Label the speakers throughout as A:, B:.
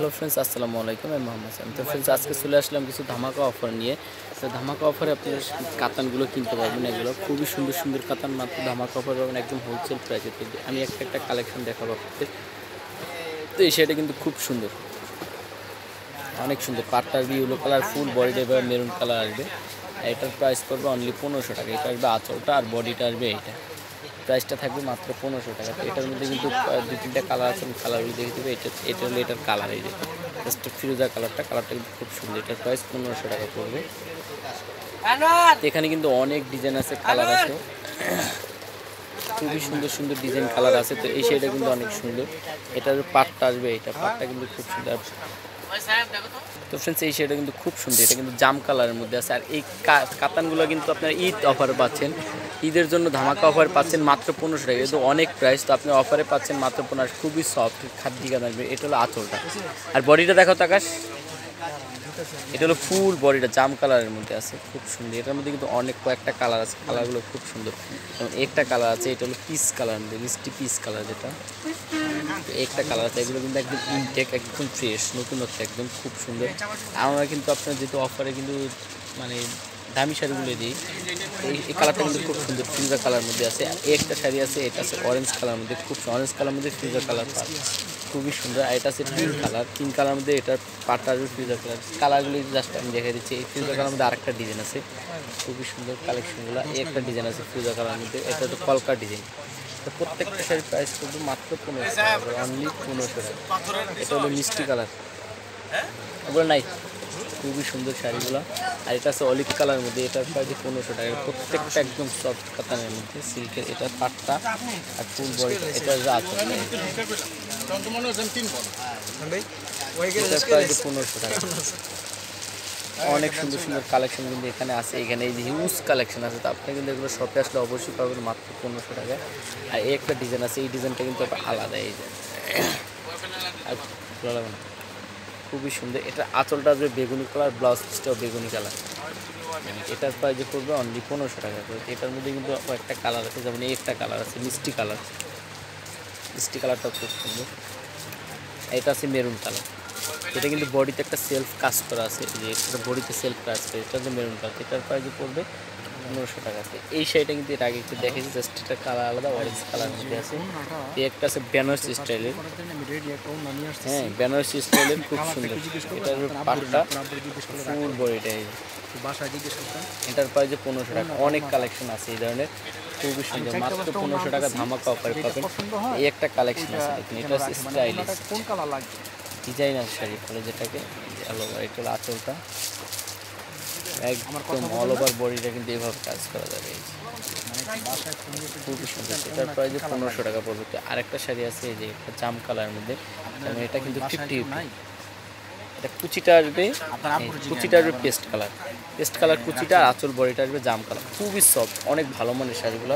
A: Hello friends, আসসালামু আলাইকুম, আমি মোহাম্মদ সালাম তো ফ্রেন্ডস, আজকে চলে আসলাম কিছু ধামাকা অফার নিয়ে। তো ধামাকা অফারে আপনারা কাতানগুলো কিনতে পারবেন, এগুলো খুবই সুন্দর সুন্দর কাতান, মাত্র ধামাকা অফার পাবেন একদম হোলসেল প্রাইসে আমি একটা একটা কালেকশন দেখাবো আপনাদের। তো এই শাড়িটা কিন্তু খুব সুন্দর। অনেক সুন্দর। পাটটা আসবে ইউলো কালার ফুল বডিটা এবার মেরুন কালার আসবে। এটার প্রাইস পড়বে অনলি পনেরোশো টাকা। এটা আসবে আঁচলটা আর বডিটা আসবে এইটা। প্রাইসটা থাকবে মাত্র পনেরোশো টাকা। তো এটার মধ্যে কিন্তু দু তিনটা কালার আছে আমি কালারগুলো দেখে দেবে। এটা এটা হলো এটার কালার এই যে। জাস্ট ফিরোজা কালারটা কালারটা কিন্তু খুব সুন্দর। এটার প্রাইস পনেরোশো টাকা পড়বে। এখানে কিন্তু অনেক ডিজাইন আছে কালার আছে। খুবই সুন্দর সুন্দর ডিজাইন কালার আছে। তো এই শাড়িটা কিন্তু অনেক সুন্দর। এটার পাটটা আসবে এটা পাটটা কিন্তু খুব সুন্দর। তো ফ্রেন্ডস এই শাড়িটা কিন্তু খুব সুন্দর। এটা কিন্তু জাম কালারের মধ্যে আছে। আর এই কাতানগুলো কিন্তু আপনার ঈদ অফারে পাচ্ছেন। ঈদের জন্য ধামাকা অফার পাচ্ছেন মাত্র পনেরোশো টাকা। কিন্তু অনেক প্রাইস তো আপনি অফারে পাচ্ছেন মাত্র পনেরো খুবই সফট খাদ্যি কাতান এটা হলো আঁচলটা। আর বডিটা দেখো তো আকাশ। এটা হলো ফুল বডিটা, জাম কালারের মধ্যে আছে। খুব সুন্দর। এটার মধ্যে কিন্তু অনেক কয়েকটা কালার আছে। কালারগুলো খুব সুন্দর। যেমন একটা কালার আছে, এটা হলো পিস কালার মধ্যে মিষ্টি পিস কালার যেটা। একটা কালার আছে, এগুলো কিন্তু একদম ইনটেক একদম ফ্রেশ নতুনত্ব, একদম খুব সুন্দর। আমরা কিন্তু আপনার যেহেতু অফারে কিন্তু মানে দামি শাড়িগুলো দিই। এই এই কালারটা কিন্তু খুব সুন্দর ফিউজা কালার মধ্যে আছে। এই একটা শাড়ি আছে, এটা আছে অরেঞ্জ কালার মধ্যে। খুব অরেঞ্জ কালার মধ্যে ফিউজা কালার খুবই সুন্দর। আর এটা আছে পিঙ্ক কালার পিঙ্ক কালার মধ্যে এটার পাটটা আসবে ফিউজা কালার কালারগুলি জাস্ট আমি দেখে দিচ্ছি। এই ফিউজা কালার মধ্যে আরেকটা ডিজাইন আছে। খুবই সুন্দর কালেকশনগুলো এই একটা ডিজাইন আছে ফিউজা কালার মধ্যে। এটা তো কলকার ডিজাইন তো প্রত্যেকটা শাড়ির প্রাইস করবে মাত্র পনেরোশো টাকা। অনলি পনেরোশো টাকা। এটা হলো মিষ্টি কালার ওগুলো নাই। খুবই সুন্দর শাড়িগুলো। আর এটা আছে অলিভ কালারের মধ্যে, এটার প্রাইস পনেরোশো টাকা। প্রত্যেকটা একদম সফট কাতানের মধ্যে সিল্কের এটা পাটটা আর ফুল বডি এটা প্রাইস পনেরোশো টাকা। অনেক সুন্দর সুন্দর কালেকশন কিন্তু এখানে আছে। এখানে এই যে হিউজ কালেকশন আছে, তো আপনি কিন্তু এগুলো শপে আসলে অবশ্যই পাবেন মাত্র পনেরোশো টাকা আর এই একটা ডিজাইন আছে, এই ডিজাইনটা কিন্তু আলাদা, এই যে। আর খুবই সুন্দর। এটা আঁচলটা আসবে বেগুনি কালার ব্লাউজ পিসটাও বেগুনি কালার। এটার প্রাইজে পড়বে অনলি পনেরোশো টাকা করে। এটার মধ্যে কিন্তু একটা কালার আছে, যেমন একটা কালার আছে, মিষ্টি কালার। মিষ্টি কালারটা খুব সুন্দর। এটা আছে মেরুন কালার। এটা কিন্তু বডিতে একটা সেলফ কাজ করা আছে, যে এটা বডিতে সেলফ কাজ করে, এটা হচ্ছে মেরুন কালার। এটার প্রাইজে পড়বে পনেরোশো টাকাতে এই শাড়িটা কিন্তু এর আগে একটু দেখেছি জাস্ট এটা কালার আলাদা অরেঞ্জ কালার মধ্যে আছে। এই একটা আছে বেনারসি স্টাইলের হ্যাঁ বেনারসি স্টাইলের খুব সুন্দর। এটার পাটটা ফুল বডিটা। এটার পনেরোশো টাকা। অনেক কালেকশন আছে এই ধরনের। খুবই সুন্দর। মাত্র পনেরোশো টাকা ধামাকা অফারে পাবেন। এই একটা কালেকশন আছে দেখুন এটা স্টাইলিশ
B: লাগবে?
A: ডিজাইনার শাড়ি বলে যেটাকে ওভার এটা আঁচলটা। একদম অল ওভার বডিটা কিন্তু এইভাবে কাজ করা যাবে যে। খুবই সুন্দর এটার প্রাইস পনেরোশো টাকা পড়বে। আরেকটা শাড়ি আছে এই যে একটা জাম কালারের মধ্যে। এটা কিন্তু ফিফটি এটা কুচিটা আসবে কুচিটা আসবে পেস্ট কালার পেস্ট কালার কুচিটা আর আঁচল বডিটা আসবে জাম কালার খুবই সফট অনেক ভালো মানের শাড়িগুলো।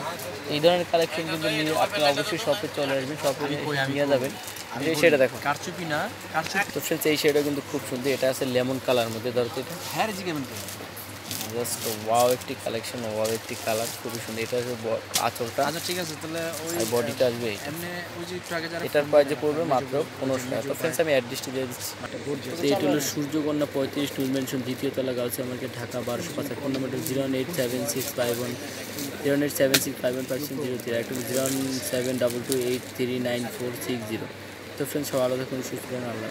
A: এই ধরনের কালেকশন কিন্তু নিয়ে আপনি অবশ্যই শপে চলে আসবেন শপে নিয়ে যাবেন। এই সেটা দেখো।
B: কারচুপি না?
A: তো ফ্রেন্ডস এই শাড়িটা কিন্তু খুব সুন্দর। এটা আছে লেমন কালার মধ্যে ধরো এটা।
B: হ্যাঁ
A: জাস্ট ওয়াও একটি কালেকশন ওয়াও একটি কালার খুবই সুন্দর। এটা হচ্ছে আঁচলটা।
B: আচ্ছা ঠিক আছে তাহলে ওই
A: বডিটা আসবে।
B: এমনি ওই যে
A: এটার পড়বে মাত্র পনেরোশো টাকা। তো ফ্রেন্ডস আমি অ্যাড্রেসটি দিয়ে দিচ্ছি। তো এটা হলো সূর্যকন্যা পঁয়ত্রিশ টুল মেনশন দ্বিতীয় তলা গার্লস মার্কেট ঢাকা বারোশো পাঁচ ফোন নম্বরটা zero eight seven six five one zero eight seven six five one percent zero three একটু zero seven double two eight three nine four six zero. তো ফ্রেন্ডস সব আলাদা কোনো সুস্থ আল্লাহ।